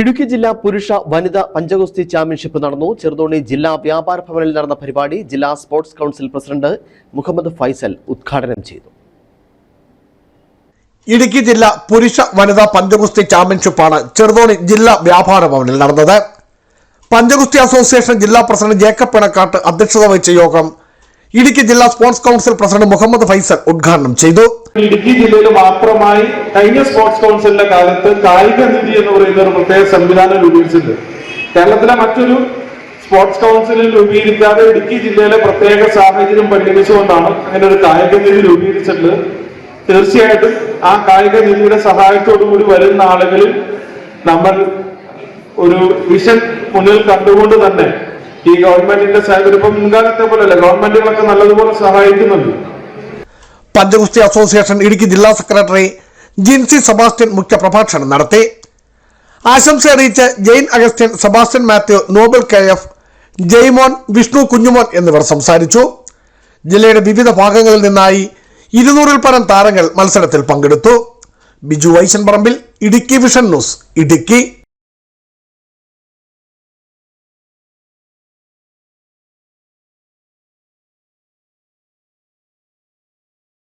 ഇടുക്കി ജില്ലാ പുരുഷ വനിതാ പഞ്ചഗുസ്തി ചാമ്പ്യൻഷിപ്പ് നടന്നു. ചെറുതോണി ജില്ലാ വ്യാപാര ഭവനിൽ നടന്ന പരിപാടി ജില്ലാ sports council president Muhammad Faisal ഉദ്ഘാടനം ചെയ്തു. ഇടുക്കി ജില്ലാ പുരുഷ വനിതാ പഞ്ചഗുസ്തി ചാമ്പ്യൻഷിപ്പാണ് ചെറുതോണി ജില്ലാ വ്യാപാര ഭവനിൽ നടന്നത്. പഞ്ചഗുസ്തി അസോസിയേഷൻ ജില്ലാ പ്രസിഡന്റ് ജേക്കബ് പിണക്കാട്ട് അധ്യക്ഷത വഹിച്ച യോഗം ഇടുക്കി ജില്ലാ sports council president Muhammad Faisal ഉദ്ഘാടനം ചെയ്തു. ഇടുക്കി ജില്ലയിൽ മാത്രമായി കഴിഞ്ഞ സ്പോർട്സ് കൗൺസിലിന്റെ കാലത്ത് കായിക നിധി എന്ന് പറയുന്ന ഒരു പ്രത്യേക സംവിധാനം രൂപീകരിച്ചിട്ടുണ്ട്. കേരളത്തിലെ മറ്റൊരു സ്പോർട്സ് കൗൺസിലിൽ രൂപീകരിക്കാതെ ഇടുക്കി ജില്ലയിലെ പ്രത്യേക സാഹചര്യം പരിഗണിച്ചുകൊണ്ടാണ് അങ്ങനെ ഒരു കായിക നിധി രൂപീകരിച്ചിട്ടുള്ളത്. തീർച്ചയായിട്ടും ആ കായിക നിധിയുടെ സഹായത്തോടു കൂടി വരുന്ന ആളുകളിൽ നമ്മൾ ഒരു വിഷൻ മുന്നിൽ കണ്ടുകൊണ്ട് തന്നെ ഈ ഗവൺമെന്റിന്റെ ഇപ്പം മുൻകാലത്തെ പോലെയല്ല ഗവൺമെന്റുകളൊക്കെ നല്ലതുപോലെ സഹായിക്കുന്നുണ്ട്. പഞ്ചഗുസ്തി അസോസിയേഷൻ ഇടുക്കി ജില്ലാ സെക്രട്ടറി ജിൻസി സെബാസ്റ്റ്യൻ മുഖ്യപ്രഭാഷണം നടത്തി. ആശംസ അറിയിച്ച ജെയിൻ അഗസ്റ്റ്യൻ സെബാസ്റ്റ്യൻ മാത്യു നോബൽ കെ എഫ് ജയ്മോൻ വിഷ്ണു കുഞ്ഞുമോൻ എന്നിവർ സംസാരിച്ചു. ജില്ലയുടെ വിവിധ ഭാഗങ്ങളിൽ നിന്നായി ഇരുന്നൂറിൽ പരം താരങ്ങൾ മത്സരത്തിൽ പങ്കെടുത്തു. Biju Vaishan Parambil Idukki vision news Idukki.